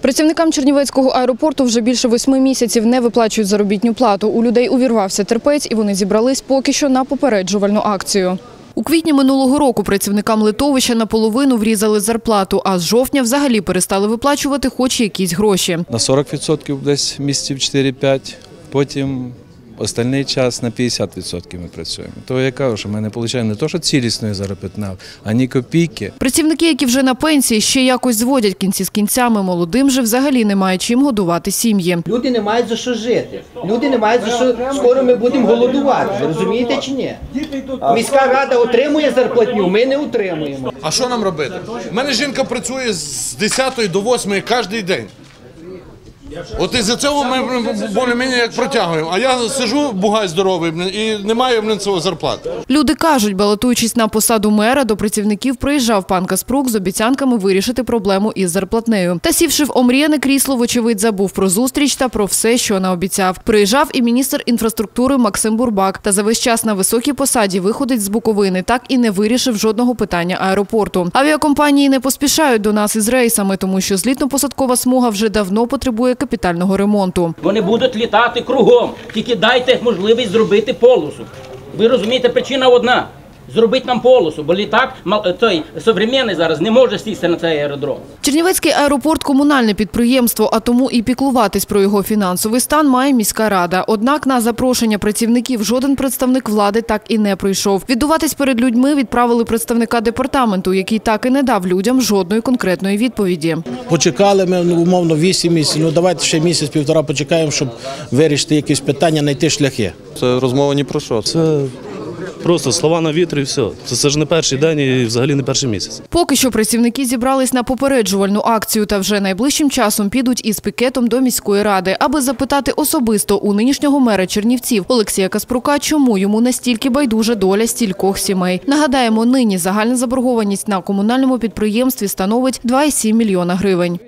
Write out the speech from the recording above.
Працівникам Чернівецького аеропорту вже більше восьми місяців не виплачують заробітну плату. У людей увірвався терпець, і вони зібрались поки що на попереджувальну акцію. У квітні минулого року працівникам литовища наполовину врізали зарплату, а з жовтня взагалі перестали виплачувати хоч якісь гроші. на 40% десь місяців 4-5, потім остальний час на 50% ми працюємо. То я кажу, що ми не отримуємо не то, що цілісної заробітної, а ні копійки. Працівники, які вже на пенсії, ще якось зводять кінці з кінцями. Молодим же взагалі немає чим годувати сім'ї. Люди не мають за що жити. Люди не мають за що скоро ми будемо голодувати. Розумієте чи ні? Міська рада отримує зарплатню, ми не отримуємо. А що нам робити? У мене жінка працює з 10 до 8 кожен день. От із-за цього ми більш-менш як протягуємо. А я сижу, бугай здоровий, і не маю блін, цього зарплати. Люди кажуть, балотуючись на посаду мера, до працівників приїжджав пан Каспрук з обіцянками вирішити проблему із зарплатнею. Та сівши в омріяне крісло, вочевидь, забув про зустріч та про все, що наобіцяв. Приїжджав і міністр інфраструктури Максим Бурбак. Та за весь час на високій посаді виходить з Буковини, так і не вирішив жодного питання аеропорту. Авіакомпанії не поспішають до нас із рейсами, тому що злітно-посадкова смуга вже давно потребує капітального ремонту. Вони будуть літати кругом. Тільки дайте можливість зробити полосу. Ви розумієте, причина одна. Зробити нам полосу, бо літак мал- той современний зараз не може сісти на цей аеродром. Чернівецький аеропорт – комунальне підприємство, а тому і піклуватись про його фінансовий стан має міська рада. Однак на запрошення працівників жоден представник влади так і не прийшов. Віддуватись перед людьми відправили представника департаменту, який так і не дав людям жодної конкретної відповіді. Почекали ми ну, умовно 8 місяців. Ну давайте ще місяць-півтора почекаємо, щоб вирішити якісь питання, знайти шляхи. Це розмова ні про що. Це просто слова на вітрі і все. Це, це ж не перший день і взагалі не перший місяць. Поки що працівники зібрались на попереджувальну акцію та вже найближчим часом підуть із пікетом до міської ради, аби запитати особисто у нинішнього мера Чернівців Олексія Каспрука, чому йому настільки байдужа доля стількох сімей. Нагадаємо, нині загальна заборгованість на комунальному підприємстві становить 2,7 мільйона гривень.